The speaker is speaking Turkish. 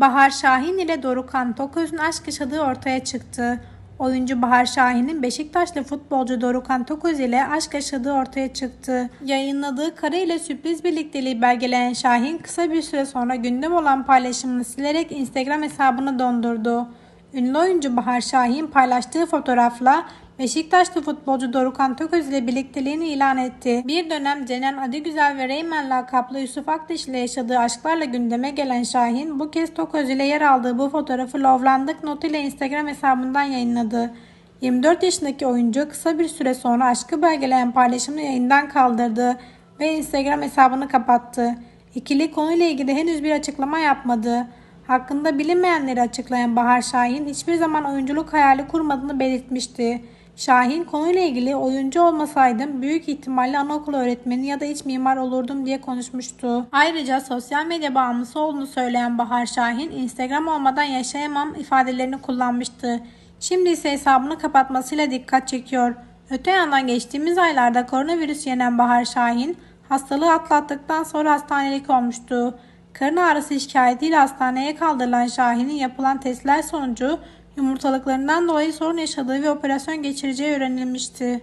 Bahar Şahin ile Dorukhan Toköz'ün aşk yaşadığı ortaya çıktı. Oyuncu Bahar Şahin'in Beşiktaşlı futbolcu Dorukhan Toköz ile aşk yaşadığı ortaya çıktı. Yayınladığı karı ile sürpriz birlikteliği belgeleyen Şahin kısa bir süre sonra gündem olan paylaşımını silerek Instagram hesabını dondurdu. Ünlü oyuncu Bahar Şahin paylaştığı fotoğrafla Beşiktaşlı futbolcu Dorukhan Tököz ile birlikteliğini ilan etti. Bir dönem Cenen Adigüzel ve Reymen lakaplı Yusuf Aktaş ile yaşadığı aşklarla gündeme gelen Şahin bu kez Tököz ile yer aldığı bu fotoğrafı lovlandık notuyla Instagram hesabından yayınladı. 24 yaşındaki oyuncu kısa bir süre sonra aşkı belgeleyen paylaşımını yayından kaldırdı ve Instagram hesabını kapattı. İkili konuyla ilgili henüz bir açıklama yapmadı. Hakkında bilinmeyenleri açıklayan Bahar Şahin hiçbir zaman oyunculuk hayali kurmadığını belirtmişti. Şahin konuyla ilgili oyuncu olmasaydım büyük ihtimalle anaokulu öğretmeni ya da iç mimar olurdum diye konuşmuştu. Ayrıca sosyal medya bağımlısı olduğunu söyleyen Bahar Şahin Instagram olmadan yaşayamam ifadelerini kullanmıştı. Şimdi ise hesabını kapatmasıyla dikkat çekiyor. Öte yandan geçtiğimiz aylarda koronavirüs yenen Bahar Şahin hastalığı atlattıktan sonra hastanelik olmuştu. Karın ağrısı şikayetiyle hastaneye kaldırılan Şahin'in yapılan testler sonucu yumurtalıklarından dolayı sorun yaşadığı ve operasyon geçireceği öğrenilmişti.